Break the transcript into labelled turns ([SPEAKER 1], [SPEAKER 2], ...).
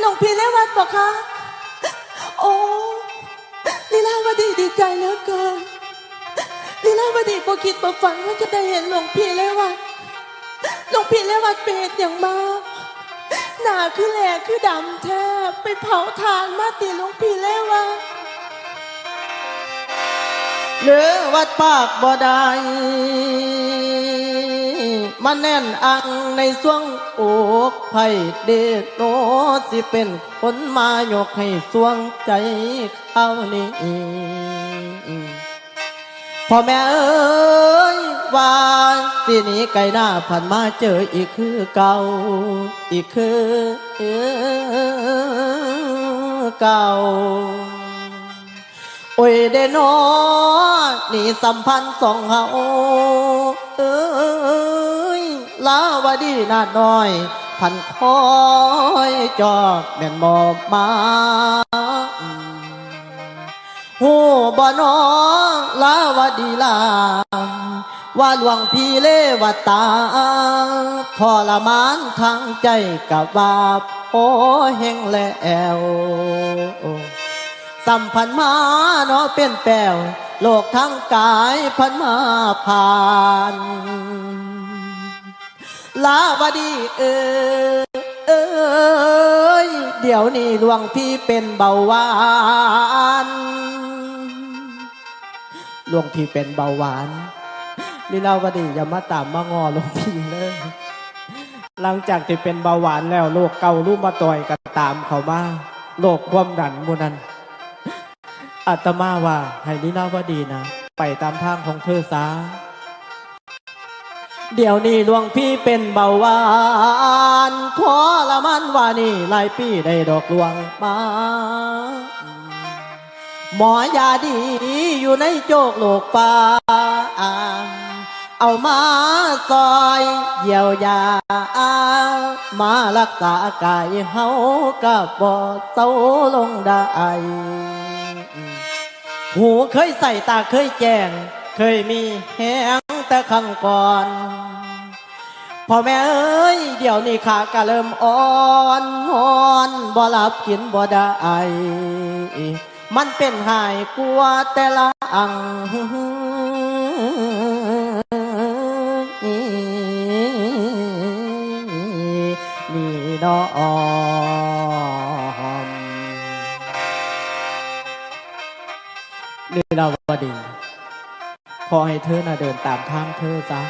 [SPEAKER 1] หลวงพี่เลวัดบอกคะ โอ้ลีลาวดีดีใจเหลือเกินลีลาวดีบ่คิดบ่ฝันว่าจะได้เห็นหลวงพี่เลวัดหลวงพี่เลวัดเป็นเหตุอย่างมากหนาคือแหลกคือดำแทบไปเผาทานมาตีหลวงพี่เลวัด
[SPEAKER 2] หรือวัดปากบ่ได้มันแน่นอังในสวงอกไผ่เดชโน สิเป็นคนมายกให้สวงใจเขานี่พ่อแม่เอ้ยว่าสิหนี้ไกลหน้าผ่านมาเจออีกคือเก่า อีกคือเก่าโอ้ยเดนอนี่สัมพันธ์สองเฮาเอ้ยลาวดีนาดน้อย พันคอยจอกแม่นมอบมาหูบ่นอลาวดีลาว่าหลวงพี่เลวตาทรมานทางใจกับว่าโอเฮงแล้วสัมพันมาเนาะเป็นแปลวโลกทั้งกายพันมาผ่าน ลาวดีเออเอยเดี๋ยวนี้หลวงพี่เป็นเบาหวานหลวงพี่เป็นเบาหวานลีลาวดีอย่ามาตามมางอหลวงพี่เลยหลังจากที่เป็นเบาหวานแล้วโรคเก่ารูมาต่อยกันตามเขามาโรคความดันมูนันอาตมาว่าให้ลีลาวดีนะ ไปตามทางของเธอซา เดี๋ยวนี้หลวงพี่เป็นเบาหวานทรมานว่านี่หลายปีได้ดอกหลวงมาหมอยาดีอยู่ในโจกโลกป่าเอามาซอยเยียวยา มารักษากายเฮากับบ่เศร้าลงได้หูเคยใส่ตาเคยแจ้ง เคยมีแหงแต่ครั้งก่อน พ่อแม่เอ้ยเดี๋ยวนี้ขากะเริ่มอ่อนหอนบ่หลับกินบ่ได้มันเป็นหายกลัวแต่ละอังนี่ดออมลีลาวดีขอให้เธอน่ะเดินตามทางเธอซะ